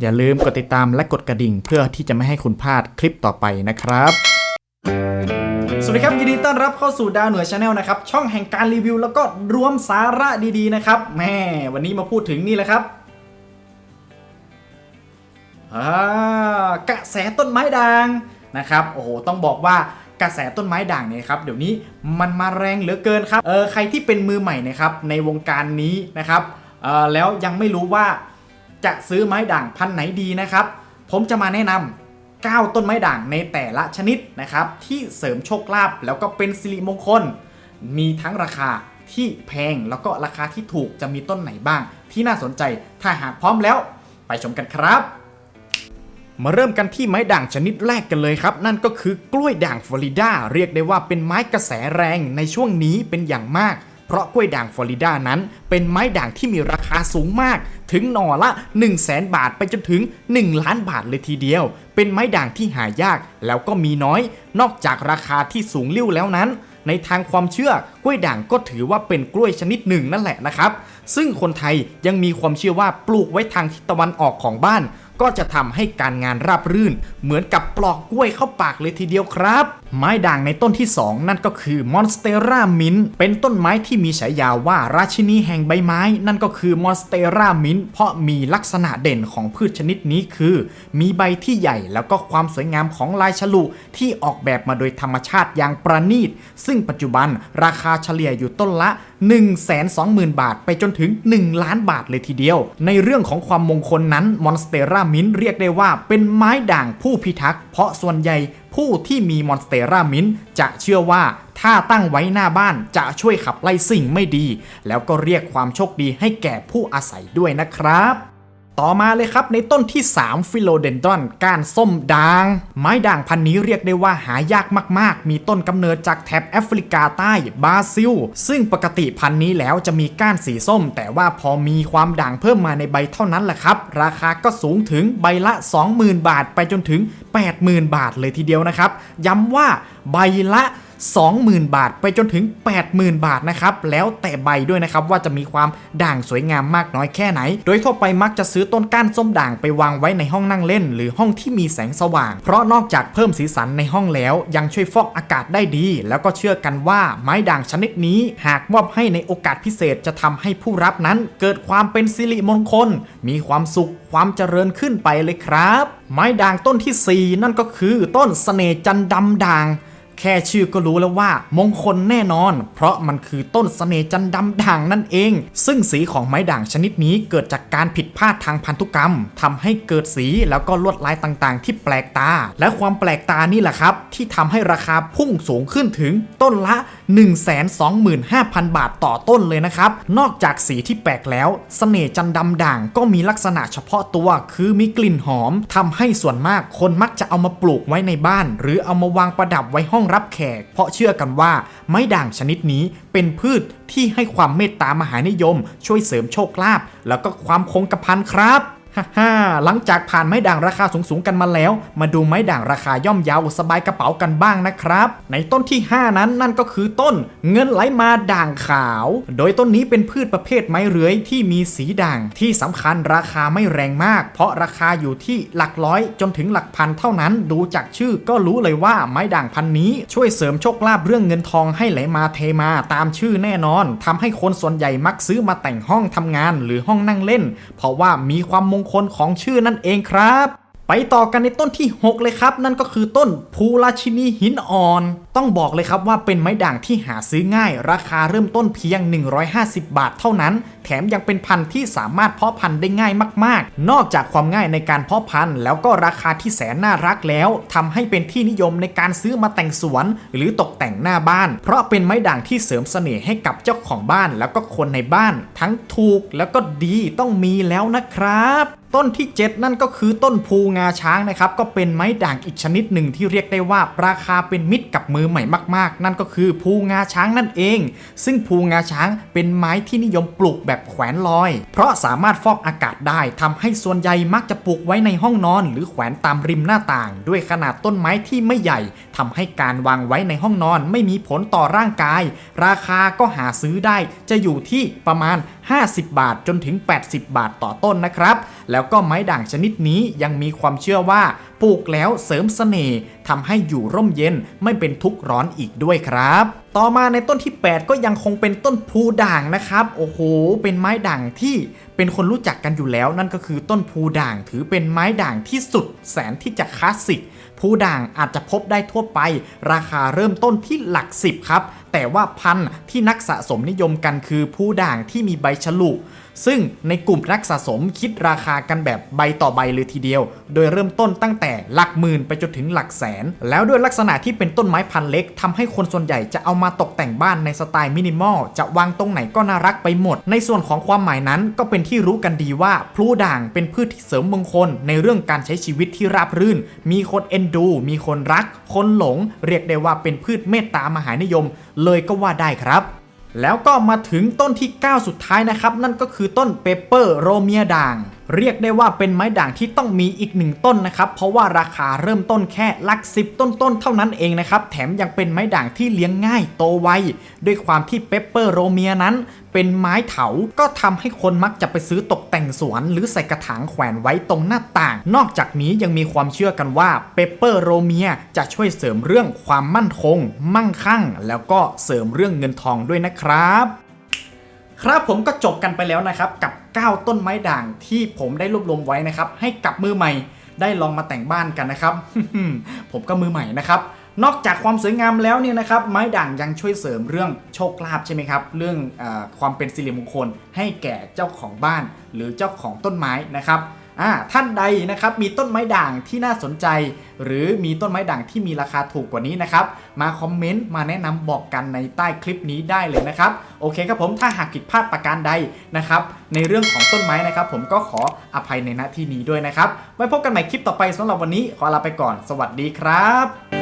อย่าลืมกดติดตามและกดกระดิ่ง เพื่อที่จะไม่ให้คุณพลาดคลิปต่อไปนะครับ สวัสดีครับยินดีต้อนรับเข้าสู่ดาวเหนือชาแนลนะครับ ช่องแห่งการรีวิว แล้วก็รวมสาระดีๆนะครับแม่วันนี้มาพูดถึงนี่แหละครับอ่ากระแสต้นไม้ด่างนะครับโอ้โหต้องบอกว่ากระแสต้นไม้ด่างเนี่ยครับเดี๋ยวนี้มันมาแรงเหลือเกินครับเออใครที่เป็นมือใหม่นะครับในวงการนี้นะครับเออแล้วยังไม่รู้ว่า จะซื้อไม้ด่างพันธุ์ไหนดีนะครับ ผมจะมาแนะนำ9ต้นไม้ด่างในแต่ละชนิดนะครับ ที่เสริมโชคลาภแล้วก็เป็นสิริมงคล มีทั้งราคาที่แพงแล้วก็ราคาที่ถูกจะมีต้นไหนบ้าง ที่น่าสนใจถ้าหากพร้อมแล้ว ไปชมกันครับ มาเริ่มกันที่ไม้ด่างชนิดแรกกันเลยครับ นั่นก็คือกล้วยด่างฟลอริดาเรียกได้ว่าเป็นไม้กระแสแรงในช่วงนี้เป็นอย่างมาก เพราะกล้วยด่างฟลอริดานั้น เป็นไม้ด่างที่มีราคาสูงมาก ถึงหน่อละ 1 0 0 0 0แบาทไปจนถึง 1 ล้านบาทเลยทีเดียว เป็นไม้ด่างที่หายากแล้วก็มีน้อย นอกจากราคาที่สูงลิ่วแล้วนั้น ในทางความเชื่อกล้วยด่างก็ถือว่าเป็นกล้วยชนิดหนึ่งนั่นแหละนะครับ ซึ่งคนไทยยังมีความเชื่อว่าปลูกไว้ทางทิศตะวันออกของบ้าน ก็จะทำให้การงานราบรื่น เหมือนกับปลอกกล้วยเข้าปากเลยทีเดียวครับ ไม้ด่างในต้นที่ 2 นั่นก็คือมอนสเตรามินเป็นต้นไม้ที่มีฉายาว่าราชินีแห่งใบไม้ นั่นก็คือมอนสเตรามินเพราะมีลักษณะเด่นของพืชชนิดนี้คือ มีใบที่ใหญ่แล้วก็ความสวยงามของลายฉลุที่ออกแบบมาโดยธรรมชาติอย่างประณีต ซึ่งปัจจุบันราคาเฉลี่ยอยู่ต้นละ 120,000 บาท ไปจนถึง 1 ล้านบาทเลยทีเดียว ในเรื่องของความมงคลนั้นมอนสเตรามินเรียกได้ว่าเป็นไม้ด่างผู้พิทักษ์เพราะส่วนใหญ่ผู้ที่มีมอนสเตรามินจะเชื่อว่าถ้าตั้งไว้หน้าบ้านจะช่วยขับไล่สิ่งไม่ดี แล้วก็เรียกความโชคดีให้แก่ผู้อาศัยด้วยนะครับ ต่อมาเลยครับในต้นที่ 3 ฟิโลเดนดอน ก้านส้มด่าง ไม้ด่างพันนี้เรียกได้ว่าหายากมากๆ มีต้นกำเนิดจากแถบแอฟริกาใต้บราซิล ซึ่งปกติพันนี้แล้วจะมีก้านสีส้ม แต่ว่าพอมีความด่างเพิ่มมาในใบเท่านั้นแหละครับ ราคาก็สูงถึงใบละ 20,000 บาท ไปจนถึง 80,000 บาทเลยทีเดียวนะครับ ย้ำว่าใบละ 20,000 บาท ไปจนถึง 80,000 บาทนะครับ แล้วแต่ใบด้วยนะครับว่าจะมีความด่างสวยงามมากน้อยแค่ไหน โดยทั่วไปมักจะซื้อต้นก้านส้มด่างไปวางไว้ในห้องนั่งเล่น หรือห้องที่มีแสงสว่าง เพราะนอกจากเพิ่มสีสันในห้องแล้วยังช่วยฟอกอากาศได้ดี แล้วก็เชื่อกันว่าไม้ด่างชนิดนี้ หากมอบให้ในโอกาสพิเศษจะทำให้ผู้รับนั้น เกิดความเป็นสิริมงคล มีความสุขความเจริญขึ้นไปเลยครับ ไม้ด่างต้นทีสี่4 นั่นก็คือต้นเสน่จันดำด่าง แค่ชื่อก็รู้แล้วว่ามงคลแน่นอน เพราะมันคือต้นเสน่จันดำด่างนั่นเอง ซึ่งสีของไม้ด่างชนิดนี้เกิดจากการผิดพลาดทางพันธุกรรมทำให้เกิดสีแล้วก็ลวดลายต่างๆ ที่แปลกตา และความแปลกตานี่แหละครับ ที่ทำให้ราคาพุ่งสูงขึ้นถึงต้นละ 125,000 บาทต่อต้นเลยนะครับ นอกจากสีที่แปลกแล้วเสน่ห์จันดำด่างก็มีลักษณะเฉพาะตัว คือมีกลิ่นหอมทำให้ส่วนมากคนมักจะเอามาปลูกไว้ในบ้าน หรือเอามาวางประดับไว้ห้องรับแขก เพราะเชื่อกันว่า ไม้ด่างชนิดนี้เป็นพืชที่ให้ความเมตตามหานิยม ช่วยเสริมโชคลาภแล้วก็ความคงกระพันครับ ฮ่าฮ่าหลังจากผ่านไม้ด่างราคาสูงๆกันมาแล้ว มาดูไม้ด่างราคาย่อมเยาวสบายกระเป๋ากันบ้างนะครับ ในต้นที่ 5 นั้นนั่นก็คือต้นเงินไหลมาด่างขาว โดยต้นนี้เป็นพืชประเภทไม้เรื้อยที่มีสีด่าง ที่สำคัญราคาไม่แรงมาก เพราะราคาอยู่ที่หลักร้อยจนถึงหลักพันเท่านั้นดูจากชื่อก็รู้เลยว่าไม้ด่างพันนี้ช่วยเสริมโชคลาภเรื่องเงินทองให้ไหลมาเทมาตามชื่อแน่นอนทำให้คนส่วนใหญ่มักซื้อมาแต่งห้องทำงานหรือห้องนั่งเล่น เพราะว่ามีความมงคลของชื่อนั่นเองครับ ไปต่อกันในต้นที่ 6 เลยครับ นั่นก็คือต้นภูราชินีหินอ่อน ต้องบอกเลยครับว่าเป็นไม้ด่างที่หาซื้อง่าย ราคาเริ่มต้นเพียง 150 บาทเท่านั้น แถมยังเป็นพันธุ์ที่สามารถเพาะพันธุ์ได้ง่ายมาก ๆ นอกจากความง่ายในการเพาะพันธุ์ แล้วก็ราคาที่แสนน่ารักแล้วทำให้เป็นที่นิยมในการซื้อมาแต่งสวน หรือตกแต่งหน้าบ้าน เพราะเป็นไม้ด่างที่เสริมเสน่ห์ให้กับเจ้าของบ้าน แล้วก็คนในบ้าน ทั้งถูกแล้วก็ดีต้องมีแล้วนะครับ ต้นที่ 7 นั่นก็คือต้นภูงาช้างนะครับก็เป็นไม้ด่างอีกชนิดหนึ่งที่เรียกได้ว่าราคาเป็นมิตรกับมือใหม่มาก ๆ นั่นก็คือภูงาช้างนั่นเอง ซึ่งภูงาช้างเป็นไม้ที่นิยมปลูกแบบแขวนลอย เพราะสามารถฟอกอากาศได้ทำให้ส่วนใหญ่มักจะปลูกไว้ในห้องนอน หรือแขวนตามริมหน้าต่าง ด้วยขนาดต้นไม้ที่ไม่ใหญ่ทำให้การวางไว้ในห้องนอนไม่มีผลต่อร่างกาย ราคาก็หาซื้อได้จะอยู่ที่ประมาณ50 บาทจนถึง 80 บาทต่อต้นนะครับ แล้วก็ไม้ด่างชนิดนี้ยังมีความเชื่อว่าปลูกแล้วเสริมเสน่ห์ทำให้อยู่ร่มเย็นไม่เป็นทุกข์ร้อนอีกด้วยครับ ต่อมาในต้นที่ 8 ก็ยังคงเป็นต้นพูด่างนะครับโอ้โห เป็นไม้ด่างที่เป็นคนรู้จักกันอยู่แล้ว นั่นก็คือต้นพูด่างถือเป็นไม้ด่างที่สุดแสนที่จะคลาสสิก พูด่างอาจจะพบได้ทั่วไป ราคาเริ่มต้นที่หลักสิบครับ แต่ว่าพันธุ์ที่นักสะสมนิยมกันคือพูด่างที่มีใบฉลุซึ่งในกลุ่มนักสะสมคิดราคากันแบบใบต่อใบเลยทีเดียว โดยเริ่มต้นตั้งแต่หลักหมื่นไปจนถึงหลักแสน แล้วด้วยลักษณะที่เป็นต้นไม้พันธุ์เล็กทำให้คนส่วนใหญ่จะเอามาตกแต่งบ้านในสไตล์มินิมอล จะวางตรงไหนก็น่ารักไปหมด ในส่วนของความหมายนั้นก็เป็นที่รู้กันดีว่าพลูด่างเป็นพืชที่เสริมมงคลในเรื่องการใช้ชีวิตที่ราบรื่น มีคนเอ็นดู มีคนรัก คนหลง เรียกได้ว่าเป็นพืชเมตตามหานิยม เลยก็ว่าได้ครับแล้วก็มาถึงต้นที่ 9 สุดท้ายนะครับ นั่นก็คือต้นเปเปอร์โรเมียด่าง เรียกได้ว่าเป็นไม้ด่างที่ต้องมีอีกหนึ่งต้นนะครับ เพราะว่าราคาเริ่มต้นแค่หลักสิบต้นๆเท่านั้นเองนะครับ แถมยังเป็นไม้ด่างที่เลี้ยงง่ายโตไว ด้วยความที่เปเปอร์โรเมียนั้น เป็นไม้เถา ก็ทำให้คนมักจะไปซื้อตกแต่งสวน หรือใส่กระถางแขวนไว้ตรงหน้าต่าง นอกจากนี้ยังมีความเชื่อกันว่าเปเปอร์โรเมียจะช่วยเสริมเรื่องความมั่นคง มั่งคั่ง แล้วก็เสริมเรื่องเงินทองด้วยนะครับ ครับผมก็จบกันไปแล้วนะครับ กับ 9 ต้นไม้ด่างที่ผมได้รวบรวมไว้นะครับ ให้กับมือใหม่ได้ลองมาแต่งบ้านกันนะครับ ผมก็มือใหม่นะครับ นอกจากความสวยงามแล้วเนี่ยนะครับ ไม้ด่างยังช่วยเสริมเรื่องโชคลาภใช่ไหมครับ เรื่องอความเป็นสิริมงคลให้แก่เจ้าของบ้าน หรือเจ้าของต้นไม้นะครับ อ่าท่านใดนะครับมีต้นไม้ด่างที่น่าสนใจ หรือมีต้นไม้ด่างที่มีราคาถูกกว่านี้นะครับ มาคอมเมนต์มาแนะนำบอกกันในใต้คลิปนี้ได้เลยนะครับ โอเคครับผมถ้าหากผิดพลาดประการใดนะครับ ในเรื่องของต้นไม้นะครับ ผมก็ขออภัยในหน้าที่นี้ด้วยนะครับไว้พบกันใหม่คลิปต่อไปสำหรับวันนี้ขอลาไปก่อน สวัสดีครับ